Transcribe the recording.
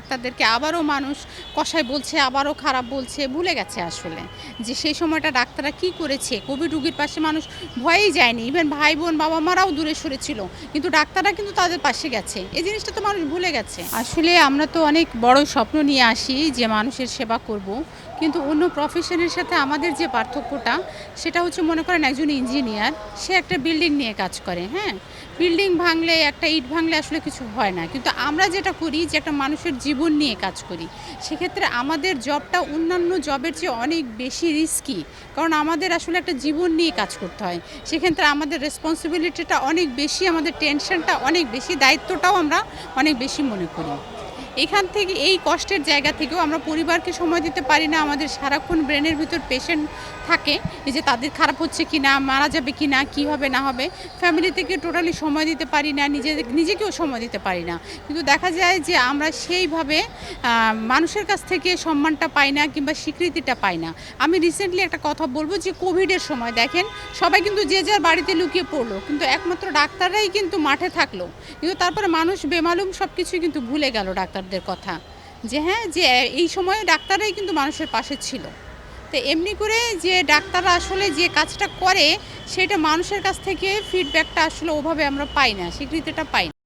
ডাক্তারদেরকে আবারও মানুষ কষায় বলছে, আবারও খারাপ বলছে, ভুলে গেছে আসলে যে সেই সময়টা ডাক্তাররা কি করেছে। কোভিড রুগীর পাশে মানুষ ভয়েই যায়নি। ইভেন ভাই বোন বাবা মারাও দূরে সরে ছিল, কিন্তু ডাক্তাররা কিন্তু তাদের পাশে গেছে। এই জিনিসটা তো মানুষ ভুলে গেছে। আসলে আমরা তো অনেক বড় স্বপ্ন নিয়ে আসি যে মানুষের সেবা করব, কিন্তু অন্য প্রফেশনের সাথে আমাদের যে পার্থক্যটা, সেটা হচ্ছে মনে করেন একজন ইঞ্জিনিয়ার সে একটা বিল্ডিং নিয়ে কাজ করে হ্যাঁ? বিল্ডিং ভাঙলে, একটা ইট ভাঙলে আসলে কিছু হয় না। কিন্তু আমরা যেটা করি যে একটা মানুষের জীবন নিয়ে কাজ করি। সেক্ষেত্রে আমাদের জবটা অন্যান্য জবের চেয়ে অনেক বেশি রিস্কি কারণ আমাদের আসলে একটা জীবন নিয়ে কাজ করতে হয়। সেক্ষেত্রে আমাদের রেসপন্সিবিলিটিটা অনেক বেশি, আমাদের টেনশনটা অনেক বেশি, দায়িত্বটাও আমরা অনেক বেশি মনে করি। এখান থেকে, এই কষ্টের জায়গা থেকেও আমরা পরিবারকে সময় দিতে পারি না। আমাদের সারাক্ষণ ব্রেনের ভিতর পেশেন্ট থাকে যে তাদের খারাপ হচ্ছে কি না, মারা যাবে কি না, কী হবে, না হবে ফ্যামিলি থেকে টোটালি সময় দিতে পারি না নিজে নিজেকেও সময় দিতে পারি না। কিন্তু দেখা যায় যে আমরা সেইভাবে মানুষের কাছ থেকে সম্মানটা পাই না কিংবা স্বীকৃতিটা পাই না। আমি রিসেন্টলি একটা কথা বলব যে কোভিডের সময়, দেখেন, সবাই কিন্তু যে যার বাড়িতে লুকিয়ে পড়ল, কিন্তু একমাত্র ডাক্তাররাই কিন্তু মাঠে থাকল। কিন্তু তারপরে মানুষ বেমালুম সব কিছুই কিন্তু ভুলে গেল ডাক্তারদের কথা। যে হ্যাঁ যে এই সময়ে ডাক্তাররাই কিন্তু মানুষের পাশে ছিল। তো এমনি করে যে ডাক্তাররা আসলে যে কাজটা করে, সেটা মানুষের কাছ থেকে ফিডব্যাকটা আসলে ওভাবে আমরা পাই না, স্বীকৃতিটা পাই না।